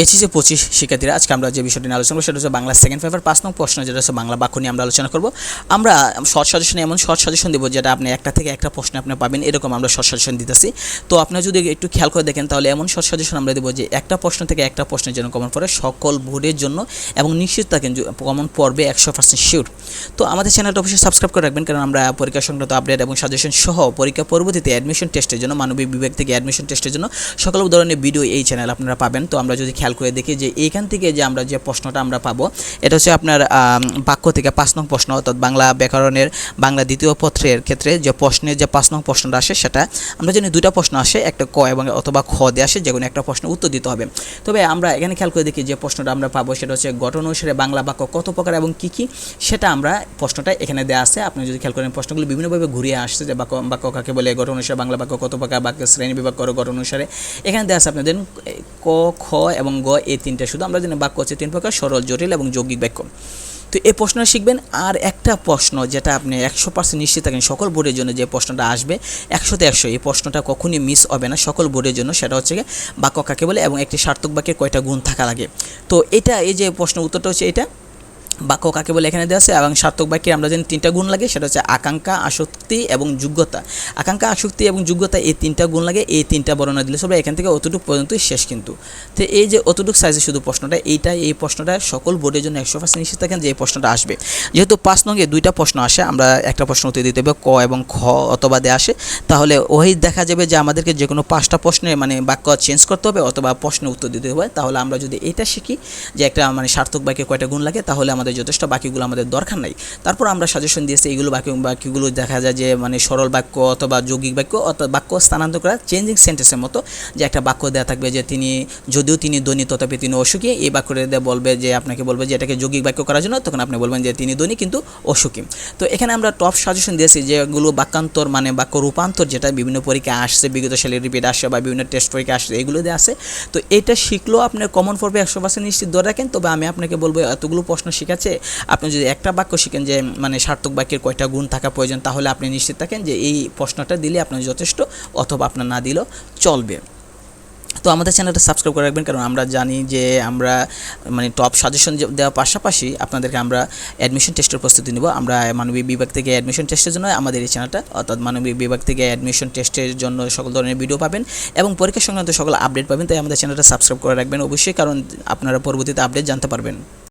HSC পঁচিশ শিক্ষার্থীরা আজকে আমরা যে বিষয়টি নিয়ে আলোচনা করব, সেটা হচ্ছে বাংলা সেকেন্ড পেপার পাঁচ নং প্রশ্ন, যেটা হচ্ছে বাংলা বাক্য নিয়ে আমরা আলোচনা করব। আমরা শর্ট সাজেশনে এমন শর্ট সাজেশন দেবো যেটা আপনি একটা থেকে একটা প্রশ্ন আপনি পাবেন, এরকম আমরা শর্ট সাজেশন দিতেছি। তো আপনারা যদি একটু খেয়াল করে দেখেন, তাহলে এমন শর্ট সাজেশন আমরা দেবো যে একটা প্রশ্ন থেকে একটা প্রশ্নের জন্য কমন পড়ে সকল বোর্ডের জন্য এবং নিশ্চিত থাকেন কমন পড়বে একশো পার্সেন্ট শিওর তো আমাদের চ্যানেলটা অবশ্যই সাবস্ক্রাইব করে রাখবেন, কারণ আমরা পরীক্ষা সংক্রান্ত আপডেট এবং সাজেশন সহ পরীক্ষা পরবর্তীতে অ্যাডমিশন টেস্টের জন্য, মানবিক বিভাগ থেকে অ্যাডমিশন টেস্টের জন্য সকল ধরনের ভিডিও এই চ্যানেল আপনারা পাবেন। তো আমরা যদি খেয়াল করে দেখি যে এইখান থেকে যে আমরা যে প্রশ্নটা আমরা পাবো, এটা হচ্ছে আপনার বাক্য থেকে পাঁচ নং প্রশ্ন, অর্থাৎ বাংলা ব্যাকরণের বাংলা দ্বিতীয় পত্রের ক্ষেত্রে যে প্রশ্নের যে পাঁচ নং প্রশ্নটা আসে সেটা, আমরা জানি দুইটা প্রশ্ন আসে, একটা ক এবং অথবা খ দিয়ে আসে যে কোনো একটা প্রশ্ন উত্তর দিতে হবে। তবে আমরা এখানে খেয়াল করে দেখি যে প্রশ্নটা আমরা পাবো, সেটা হচ্ছে গঠন অনুসারে বাংলা বাক্য কত প্রকার এবং কী কী, সেটা আমরা প্রশ্নটা এখানে দেওয়া আছে। আপনি যদি খেয়াল করেন প্রশ্নগুলো বিভিন্নভাবে ঘুরিয়ে আসছে যে বাক্য বাক্য কাকে বলে, গঠন অনুসারে বাংলা বাক্য কত প্রকার, বাক্য শ্রেণি বিভাগ করো, গঠন অনুসারে। এখানে দেওয়া আছে আপনাদের ক, খ এবং গ এই তিনটা শুধু আমরা জানি বাক্য হচ্ছে তিন প্রকার, সরল, জটিল এবং যৌগিক বাক্য। তো এই প্রশ্ন শিখবেন, আর একটা প্রশ্ন যেটা আপনি একশো পার্সেন্ট নিশ্চিত থাকেন সকল বোর্ডের জন্য যে প্রশ্নটা আসবে, একশোতে একশো, এই প্রশ্নটা কখনই মিস হবে না সকল বোর্ডের জন্য, সেটা হচ্ছে বাক্য কাকে বলে এবং একটি সার্থক বাক্যের কয়টা গুণ থাকা লাগে। তো এটা, এই যে প্রশ্ন উত্তরটা হচ্ছে এটা। বাক্য কাকে বলে এখানে দেওয়া আছে? এবং সার্থক বাক্যে আমরা জানি তিনটা গুণ লাগে, সেটা হচ্ছে আকাঙ্ক্ষা, আসক্তি এবং যোগ্যতা। আকাঙ্ক্ষা, আসক্তি এবং যোগ্যতা এই তিনটা গুণ লাগে, এই তিনটা বর্ণনা দিলে সবাই এখান থেকে অতটুকু পর্যন্তই শেষ কিন্তু। তো এই যে অতটুকু সাইজে শুধু প্রশ্নটা এইটা এই প্রশ্নটা সকল বোর্ডের জন্য একশো পার্সেন্ট নিশ্চিত থাকেন যে এই প্রশ্নটা আসবে। যেহেতু পাঁচ নঙ্গে দুইটা প্রশ্ন আসে, আমরা একটা প্রশ্ন উত্তর দিতে হবে, ক এবং খ অথবা দে আসে। তাহলে ওই দেখা যাবে যে আমাদেরকে যে কোনো পাঁচটা প্রশ্নে মানে বাক্য চেঞ্জ করতে হবে অথবা প্রশ্নের উত্তর দিতে হবে। তাহলে আমরা যদি এটা শিখি যে একটা মানে সার্থক বাক্যে কয়টা গুণ লাগে, তাহলে আমাদের যথেষ্ট বাকিগুলো আমাদের দরকার নাই। তারপর আমরা সাজেশন দিয়েছি এইগুলো বাকি, বাকিগুলো দেখা যায় যে মানে সরল বাক্য অথবা যৌগিক বাক্য অথবা বাক্য স্থানান্তর করা চেঞ্জিং সেন্টেন্সের মতো যে একটা বাক্য দেওয়া থাকবে যে তিনি, যদিও তিনি ধনী তথাপি তিনি অসুখী, এই বাক্যটা দিয়ে বলবে যে, আপনাকে বলবে যে এটাকে যৌগিক বাক্য করার জন্য, তখন আপনি বলবেন যে তিনি ধনী কিন্তু অসুখী। তো এখানে আমরা টপ সাজেশন দিয়েছি যেগুলো বাক্যান্তর মানে বাক্য রূপান্তর যেটা বিভিন্ন পরীক্ষা আসছে, বিগত সালে রিপিট আসছে বা বিভিন্ন টেস্ট পরীক্ষা আসছে, এগুলো দিয়ে আসে তো এটা শিখলেও আপনার কমন পড়বে একশো পার্সেন্ট নিশ্চিত ধরে রাখেন, তবে আমি আপনাকে বলব এতগুলো প্রশ্ন শিখাচ্ছে আপনি যদি একটা বাক্য শিখেন যে মানে সার্থক বাক্যের কয়টা গুণ থাকা প্রয়োজন, তাহলে আপনি নিশ্চিত থাকেন যে এই প্রশ্নটা দিলে আপনার যথেষ্ট অথবা আপনার না দিলেও চলবে। তো আমাদের চ্যানেলটা সাবস্ক্রাইব করে রাখবেন, কারণ আমরা জানি যে আমরা মানে টপ সাজেশন দেওয়ার পাশাপাশি আপনাদেরকে আমরা অ্যাডমিশন টেস্টের প্রস্তুতি নেব। আমরা মানবিক বিভাগ থেকে অ্যাডমিশন টেস্টের জন্য আমাদের এই চ্যানেলটা, অর্থাৎ মানবিক বিভাগ থেকে অ্যাডমিশন টেস্টের জন্য সকল ধরনের ভিডিও পাবেন এবং পরীক্ষা সংক্রান্ত সকল আপডেট পাবেন, তাই আমাদের চ্যানেলটা সাবস্ক্রাইব করে রাখবেন অবশ্যই, কারণ আপনারা পরবর্তীতে আপডেট জানতে পারবেন।